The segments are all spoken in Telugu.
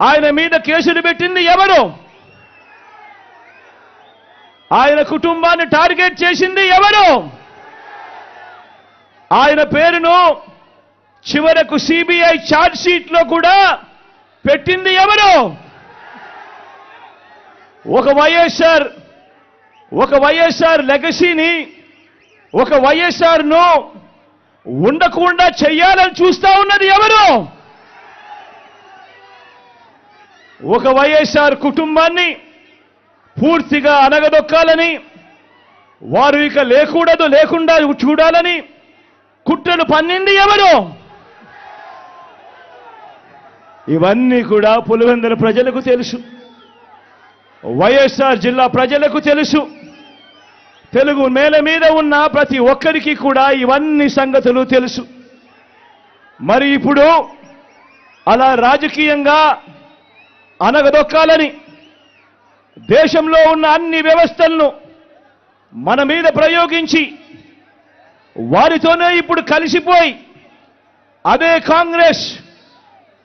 ఆయన మీద కేసులు పెట్టింది ఎవరు ఆయన కుటుంబాన్ని టార్గెట్ చేసింది ఎవరు ఆయన పేరును చివరకు సిబిఐ ఛార్జ్లో కూడా పెట్టింది ఎవరు ఒక వైఎస్ఆర్ ఒక వైఎస్ఆర్ లెగసీని ఒక వైఎస్ఆర్ను ఉండకుండా చెయ్యాలని చూస్తా ఉన్నది ఎవరు? ఒక వైఎస్ఆర్ కుటుంబాన్ని పూర్తిగా అనగదొక్కాలని వారు ఇక లేకూడదు లేకుండా చూడాలని కుట్రలు పన్నింది ఎవరు? ఇవన్నీ కూడా పులివెందుల ప్రజలకు తెలుసు. వైఎస్ఆర్ జిల్లా ప్రజలకు తెలుసు. తెలుగు నేల మీద ఉన్న ప్రతి ఒక్కరికి కూడా ఇవన్నీ సంగతులు తెలుసు. మరి ఇప్పుడు అలా రాజకీయంగా అనగదొక్కాలని దేశంలో ఉన్న అన్ని వ్యవస్థలను మన మీద ప్రయోగించి వారితోనే ఇప్పుడు కలిసిపోయి అదే కాంగ్రెస్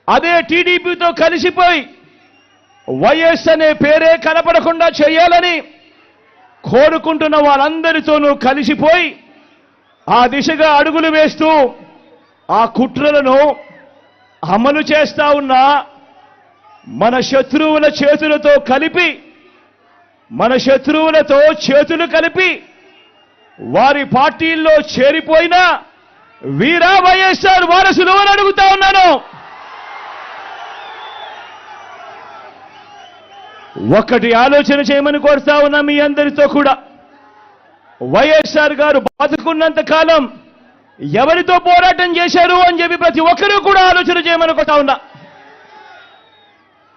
అదే టీడీపీతో కలిసిపోయి వైఎస్ అనే పేరే కనపడకుండా చేయాలని కోరుకుంటున్న వాళ్ళందరితోనూ కలిసిపోయి ఆ దిశగా అడుగులు వేస్తూ ఆ కుట్రలను అమలు చేస్తా ఉన్న మన శత్రువుల చేతులతో కలిపి మన శత్రువులతో చేతులు కలిపి వారి పార్టీల్లో చేరిపోయిన వీరా వైఎస్ఆర్ వారసులు అని అడుగుతా ఉన్నాను. ఒక్కటి ఆలోచన చేయమని కోరుతా ఉన్నా మీ అందరితో కూడా. వైఎస్ఆర్ గారు బాధకున్నంత కాలం ఎవరితో పోరాటం చేశారు అని చెప్పి ప్రతి ఒక్కరూ కూడా ఆలోచన చేయమని కోరుతా ఉన్నా.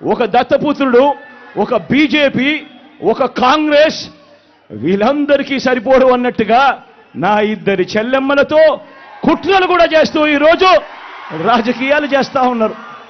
ఒక దత్తపుత్రుడు ఒక బీజేపీ ఒక కాంగ్రెస్ వీళ్ళందరికీ సరిపోడు అన్నట్టుగా నా ఇద్దరి చెల్లెమ్మలతో కుట్రలు కూడా చేస్తూ ఈరోజు రాజకీయాలు చేస్తా ఉన్నారు.